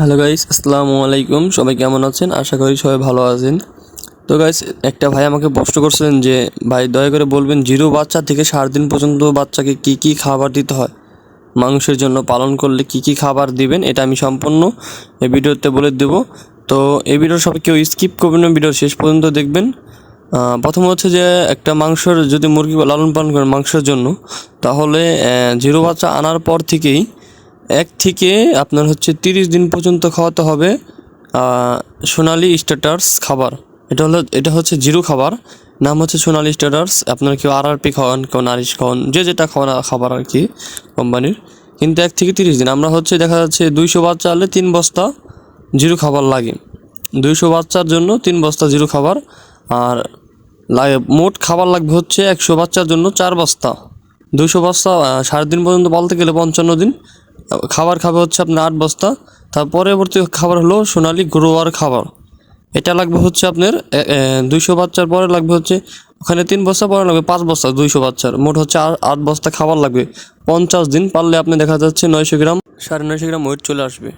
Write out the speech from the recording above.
Hello guys, আসসালামু আলাইকুম। সবাই কেমন আছেন? আশা করি সবাই ভালো আছেন। তো গাইস, একটা ভাই আমাকে প্রশ্ন করছিলেন যে, ভাই, দয়া করে বলবেন, জিরো বাচ্চা থেকে সাত দিন পর্যন্ত বাচ্চাকে কি কি খাবার দিতে হয়? মাংসের জন্য পালন করলে কি কি খাবার দিবেন? এটা আমি সম্পূর্ণ এই ভিডিওতে বলে দেব। তো এই ভিডিও সবাই কেউ স্কিপ করবেন না ভিডিও শেষ পর্যন্ত দেখবেন। প্রথম হচ্ছে যে, একটা মাংসর যদি মুরগি লালন পালন করেন মাংসের জন্য, তাহলে জিরো বাচ্চা আনার পর থেকেই এক থেকে আপনার হচ্ছে তিরিশ দিন পর্যন্ত খাওয়াতে হবে সোনালি স্টার্টার্স খাবার। এটা হলো, এটা হচ্ছে জিরো খাবার। নাম হচ্ছে সোনালি স্টার্টার্স। আপনার কেউ আর আরপি খাওয়ান, কেউ নারিশ খাওয়ান, যে যেটা খাওয়ান খাবার আর কি কোম্পানির। কিন্তু এক থেকে তিরিশ দিন। আমরা হচ্ছে দেখা যাচ্ছে দুইশো বাচ্চা হলে তিন বস্তা জিরো খাবার লাগে। দুইশো বাচ্চার জন্য তিন বস্তা জিরো খাবার। আর লাগে, মোট খাবার লাগবে হচ্ছে একশো বাচ্চার জন্য চার বস্তা। দুশো বস্তা সাত দিন পর্যন্ত বলতে গেলে পঞ্চান্ন দিন। খাবার খাবে হচ্ছে আপনার আট বস্তা। তার পরবর্তী খাবার হলো সোনালি গ্রোয়ার খাবার। এটা লাগবে হচ্ছে আপনার দুইশো বাচ্চার পরে লাগবে হচ্ছে, ওখানে তিন বস্তা, পরে লাগবে পাঁচ বস্তা, দুইশো বাচ্চার। মোট হচ্ছে আট বস্তা খাবার লাগবে। পঞ্চাশ দিন পারলে আপনি দেখা যাচ্ছে নয়শো গ্রাম, সাড়ে নয়শো গ্রাম ওয়েট চলে আসবে।